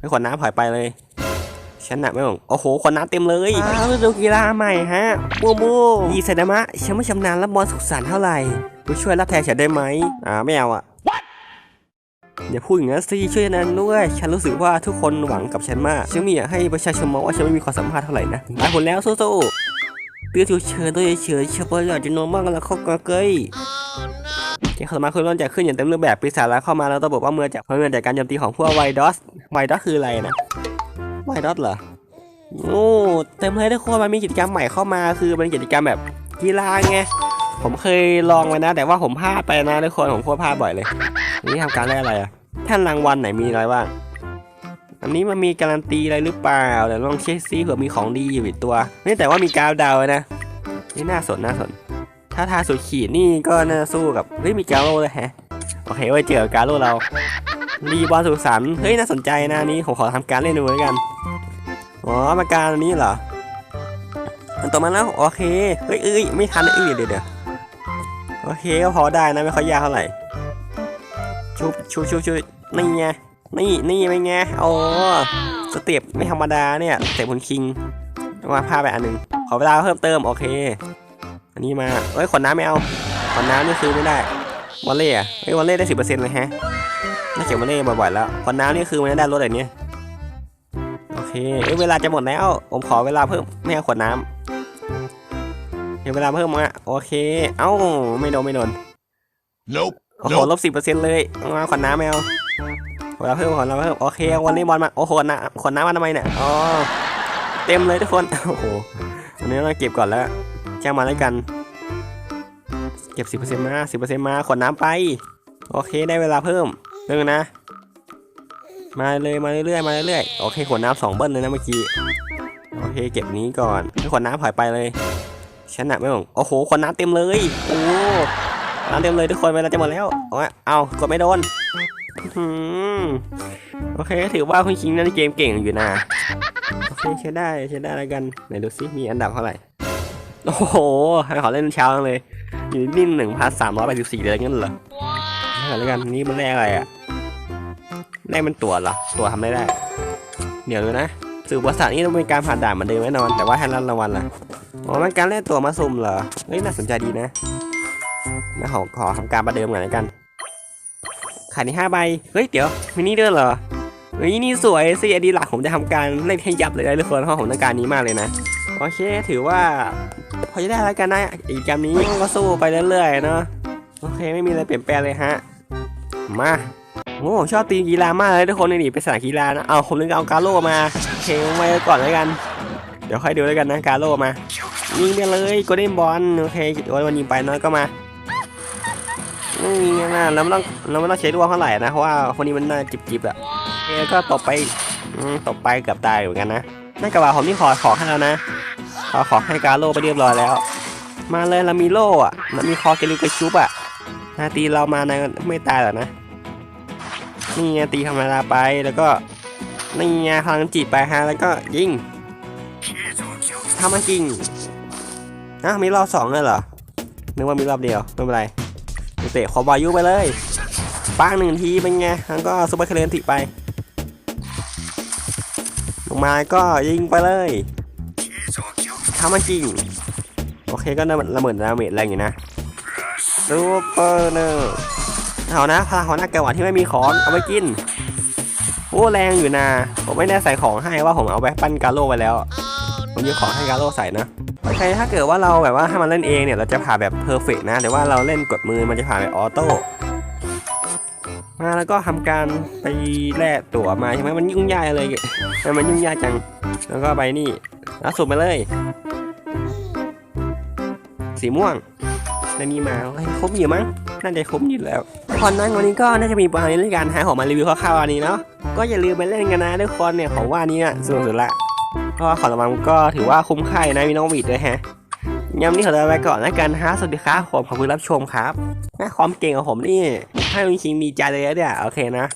ไม่ขวดน้ำถอยไปเลยฉันหนักไม่หงโอ้โหขวดน้ำเต็มเลยอ้าวฤดูกีฬาใหม่ฮะบูบูยีเซดามะฉันไม่ชำนาญรับบอลสุขสันต์เท่าไหร่คุณช่วยรับแทนฉันได้ไหมอ่าไม่เอาอะอย่าพูดอย่างนั้นสิช่วยนั้นด้วยฉันรู้สึกว่าทุกคนหวังกับฉันมากฉันไม่อยากให้ประชาชนมองว่าฉันไม่มีความสามารถเท่าไหร่นะตายผลแล้วสู้ๆเตือนฉุกเฉินตัวเฉยๆเฉพาะอยากจะนอนมากแล้วเข้ากเกยเกมสมาคุณร้อนจะขึ้นอย่างเต็มรูปแบบปีศาจร้ายเข้ามาแล้วต้องบอกว่าเมื่อจากเพราะเมื่อจากการโจมตีของพวกไวดอส ไวดอสคืออะไรนะไวดอสเหรอโอ้เต็มเลยทุกคนมันมีกิจกรรมใหม่เข้ามา คือเป็นกิจกรรมแบบกีฬาไงผมเคยลองไว้นะ แต่ว่าผมพลาดไปนะทุกคนผมโคตรพลาดบ่อยเลย นี่ทำการได้อะไรอะท่านรางวัลไหนมีอะไรบ้างอันนี้มันมีการันตีอะไรหรือเปล่าเดี๋ยวลองเช็คซิเผื่อมีของดีอยู่ในตัวนี่แต่ว่ามีกาวดาวนะนี่น่าสนน่าสน ถ้าทาสุดขีดนี่ก็น่าสู้กับเฮ้ยมีกาโร่เลยแฮะโอเคไว้เจอกับกาโร่เรา รีบอลสุขสันต์เฮ้ยน่าสนใจนะนี้ผมขอทำการเล่นดูเหมือนกันอ๋อมาการอันนี้เหรออันต่อมาแล้วโอเคเฮ้ยเอ้ยไม่ทันเอ้ยเดี๋ยวเดี๋ยวโอเคก็พอได้นะไม่ค่อยยากเท่าไหร่ชุบชุบชุบชุบนี่ไงนี่นี่เป็นไงโอ้สเต็ปไม่ธรรมดาเนี่ยสเต็ปคุณคิงมาพาไปอันหนึงขอเวลาเพิ่มเติมโอเค อันนี้มาเอ้ยขวดน้ำไม่เอาขวดน้ำนี่คือไม่ได้วอลเล่อะเอ้ยวอลเล่ได้สิบเปอร์เซ็นต์เลยฮะ ก็บวอลเล่บ่อยๆแล้วขวดน้ำนี่คือมันได้ลดอะไรเนี้ยโอเคเอ้ยเวลาจะหมดแล้ว ผมขอเวลาเพิ่มไม่เอาขวดน้ำเดี๋ยวเวลาเพิ่มมาโอเค เอ้าไม่โดนไม่โดน Nope. โอ้โหลบสิบเปอร์เซ็นต์เลยเอามาขวดน้ำไม่เอาขวดน้ำเพิ่มขวดน้ำเพิ่มโอเควอลเลย์บอลมาโอ้โหขวดน้ำขวดน้ำมาทำไมเนี่ยอ๋อเต็มเลยทุกคนโอ้โหอันนี้เราเก็บก่อนแล้วแจ้งมาแล้วกันเก็บสิบเปอร์เซ็นต์มาสิบเปอร์เซ็นต์มาขวดน้ำไป โอเคได้เวลาเพิ่ม เรื่องนะ มาเลยมาเรื่อยๆมาเรื่อยๆโอเคขวดน้ำสองเบิ้ลเลยนะเมื่อกี้โอเคเก็บนี้ก่อนขวดน้ำถอยไปเลยฉันหนักไม่หงโอ้โหขวดน้ำเต็มเลยโอ้น้ำเต็มเลยทุกคนเวลาจะหมดแล้วเอาไว้เอากดไม่โดนอโอเคถือว่าคุณคิงนั่นเกมเก่งอยู่นะโอเคใช้ได้ใช้ได้แล้วกันไหนดูซิมีอันดับเท่าไหร่โอ้โหให้ขอเล่นเช้าเลยอยู่นิ่งหนึ่งพันสามร้อยแปดสิบสี่เดือนงั้นเหรอ เอาแล้วกันนี่มันแรกอะไรอะแรกมันตัวเหรอตัวทำได้ได้ เดี๋ยวดูนะสื่อภาษานี่ต้องเป็นการผ่านด่านเหมือนเดิมแน่นอน แต่ว่าให้รับรางวัลล่ะอ๋อมันการเล่นตัวมาซุ่มเหรอเฮ้ยน่าสนใจดีนะนะขอขอทำการประเดิมก่อนแล้วกันขายนี่ห้าใบเฮ้ยเดี๋ยวมินิเดินเหรอเฮ้ยนี่สวยสิไอดีหลักผมจะทำการเล่นให้ยับเลยนะทุกคนเพราะผมต้องการนี้มากเลยนะโอเคถือว่าพอจะได้แล้วกันนะอีกเกมนี้ก็สู้ไปเรื่อยๆเนาะโอเคไม่มีอะไรเปลี่ยนแปลงเลยฮะ มาโอ้ชอบตีกีฬามากเลยทุกคนนี่เป็นสนามกีฬานะ เอาผมเลยเอากาโร่มาโอเคไว้ก่อนแล้วกัน เดี๋ยวค่อยดูแล้วกันนะกาโร่มายิงไปเลยกลเด้บอลโอเควันยิงไปน้อยก็มานี่ไงนะเราไม่ต้องเราไม่ต้องใช้ดวงเท่าไหร่นะเพราะว่าคนนี้มันน่าจิบๆอะโอเคก็ตบไปตบไปเกือบตายเหมือนกันนะนั่นกระบะผมที่ขอขอให้แล้วนะขอขอให้กาโล่ไปเรียบร้อยแล้ว มาเลยเรามีโล่อะเรามีคอเกลิกระชุบอะ นาตีเรามาในไม่ตายหรอนะ นี่ไงตีธรรมดาไปแล้วก็นี่ไงพลังจิตไปฮะแล้วก็ยิงทำมาจริงนะมีรอบสองเลยเหรอ นึกว่ามีรอบเดียวไม่เป็นไรเตะขอบายุไปเลยป้างหนึ่งทีเป็นไงแล้วก็ซุปเปอร์เคเลนติไปลงมาก็ยิงไปเลยทำมันจริง โอเคก็ระเบิดดาเมจแรงอยู่นะ ซูเปอร์เนอร์เอานะพลังของหน้าแกวาที่ไม่มีของ เอาไปกินโอ้แรงอยู่นะผมไม่ได้ใส่ของให้ว่าผมเอาไปปั้นกาโร่ไว้แล้ว ผมยืมของให้กาโร่ใส่นะโอเคถ้าเกิดว่าเราแบบว่าให้มันเล่นเองเนี่ยเราจะผ่าแบบเพอร์เฟกนะ แต่ว่าเราเล่นกดมือมันจะผ่าแบบออโต้มาแล้วก็ทำการไปแลกตั๋วมาใช่ไหมมันยุ่งยากเลยทำไมมันยุ่งยากจัง แล้วก็ไปนี่แล้วสุ่มไปเลย สีม่วง แล้วนี่มาเฮ้ยครบอยู่มั้งน่าจะครบอยู่แล้วตอนนั้นวันนี้ก็น่าจะมีประมาณนี้ในการหาของมมารีวิวคร่าวๆอันนี้เนาะก็อย่าลืมไปเล่นกันนะทุกคนเนี่ยของว่านี้สนุกสุดละก็ของรางวัลก็ถือว่าคุ้มค่ายในะมีน้องวีดด้วยฮะยำนี้ขอลาไปก่อนแล้วกันฮะสวัสดีครับผมขอบคุณรับชมครับความเก่งของผมนี่ให้ลุงชิงมีใจเลยนะเนี่ยโอเคนะ